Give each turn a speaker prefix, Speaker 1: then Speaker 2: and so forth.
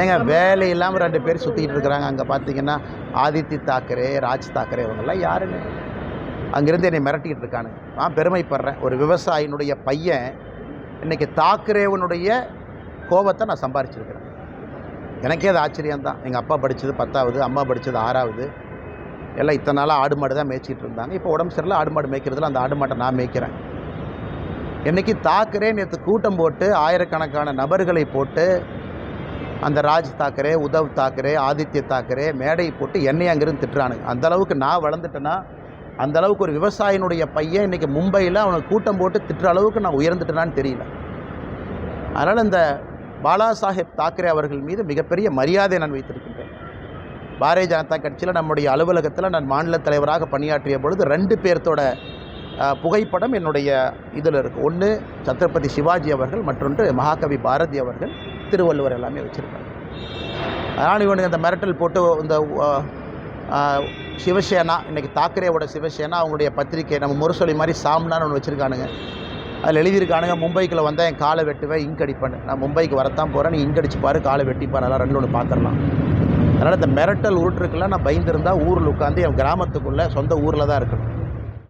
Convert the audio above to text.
Speaker 1: ஏங்க வேலை இல்லாமல் ரெண்டு பேர் சுற்றிக்கிட்டு இருக்கிறாங்க. அங்கே பார்த்தீங்கன்னா ஆதித்ய தாக்கரே ராஜ் தாக்கரே இவங்கெல்லாம் யாருங்க? அங்கேருந்து என்னை மிரட்டிக்கிட்டு இருக்கானுங்க. நான் பெருமைப்படுறேன். ஒரு விவசாயினுடைய பையன் இன்னைக்கு தாக்கரேவனுடைய கோபத்தை நான் சம்பாரிச்சிருக்கிறேன். எனக்கே அது ஆச்சரியம்தான். எங்கள் அப்பா படித்தது பத்தாவது அம்மா படித்தது ஆறாவது. எல்லாம் இத்தனை நாளாக ஆடு மாடு தான் மேய்ச்சிட்டு இருந்தாங்க. இப்போ உடம்பு சரியில்லை ஆடு மாடு மேய்க்கிறதுல அந்த ஆடு மாட்டை நான் மேய்க்கிறேன். இன்னைக்கு தாக்கரே நேற்று கூட்டம் போட்டு ஆயிரக்கணக்கான நபர்களை போட்டு அந்த ராஜ் தாக்கரே உத்தவ் தாக்கரே ஆதித்ய தாக்கரே மேடை போட்டு என்னை அங்கிருந்து திட்டுறானுங்க. அந்த அளவுக்கு நான் வளர்ந்துட்டேன்னா அந்த அளவுக்கு ஒரு விவசாயினுடைய பையன் இன்றைக்கி மும்பையில் அவனுக்கு கூட்டம் போட்டு திட்டுற அளவுக்கு நான் உயர்ந்துட்டேனான்னு தெரியல. அதனால் இந்த பாலா சாஹேப் தாக்கரே அவர்கள் மீது மிகப்பெரிய மரியாதை நான் வைத்திருக்கின்றேன். பாரதிய ஜனதா கட்சியில் நம்முடைய அலுவலகத்தில் நான் மாநில தலைவராக பணியாற்றிய பொழுது ரெண்டு பேர்த்தோட புகைப்படம் என்னுடைய இதில் இருக்குது ஒன்று சத்ரபதி சிவாஜி அவர்கள் மற்றொன்று மகாகவி பாரதி அவர்கள் திருவள்ளுவர் எல்லாமே வச்சுருக்காங்க. அதனால் இவனுக்கு அந்த மிரட்டல் போட்டு இந்த சிவசேனா இன்றைக்கி தாக்கரேவோட சிவசேனா அவங்களுடைய பத்திரிக்கை நம்ம முரசொலி மாதிரி சாம்னான்னு ஒன்று வச்சுருக்கானுங்க. அதில் எழுதியிருக்கானுங்க மும்பைக்குள்ள வந்தால் என் காலை வெட்டுவேன் இங்க் அடிப்பேன் நான் மும்பைக்கு வரத்தான் போகிறேன் நீ இங்க் அடிச்சு பாரு காலை வெட்டிப்பார் அதெல்லாம் ரெண்டு ஒன்று பார்த்துடலாம் அதனால் இந்த மிரட்டல் உருட்டுருக்கெல்லாம் நான் பயந்துருந்தா ஊரில் உட்காந்து என் கிராமத்துக்குள்ளே சொந்த ஊரில் தான் இருக்கணும்.